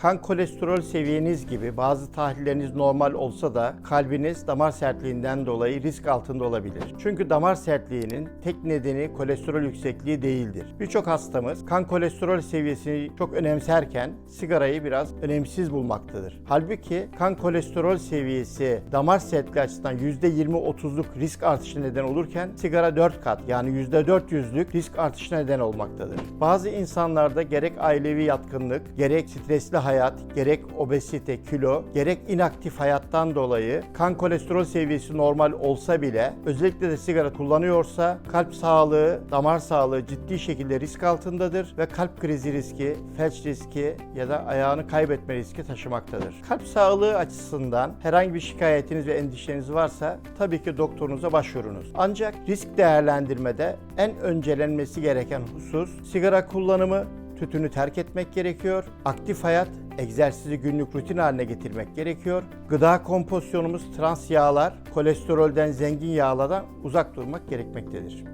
Kan kolesterol seviyeniz gibi bazı tahlilleriniz normal olsa da kalbiniz damar sertliğinden dolayı risk altında olabilir. Çünkü damar sertliğinin tek nedeni kolesterol yüksekliği değildir. Birçok hastamız kan kolesterol seviyesini çok önemserken sigarayı biraz önemsiz bulmaktadır. Halbuki kan kolesterol seviyesi damar sertliği açısından %20-30'luk risk artışı neden olurken sigara 4 kat yani %400'lük risk artışına neden olmaktadır. Bazı insanlarda gerek ailevi yatkınlık, gerek stresli hayat, gerek obezite, kilo, gerek inaktif hayattan dolayı kan kolesterol seviyesi normal olsa bile özellikle de sigara kullanıyorsa kalp sağlığı, damar sağlığı ciddi şekilde risk altındadır ve kalp krizi riski, felç riski ya da ayağını kaybetme riski taşımaktadır. Kalp sağlığı açısından herhangi bir şikayetiniz ve endişeniz varsa tabii ki doktorunuza başvurunuz. Ancak risk değerlendirmede en öncelenmesi gereken husus sigara kullanımı, tütünü terk etmek gerekiyor. Aktif hayat, egzersizi günlük rutin haline getirmek gerekiyor. Gıda kompozisyonumuz trans yağlar, kolesterolden zengin yağlardan uzak durmak gerekmektedir.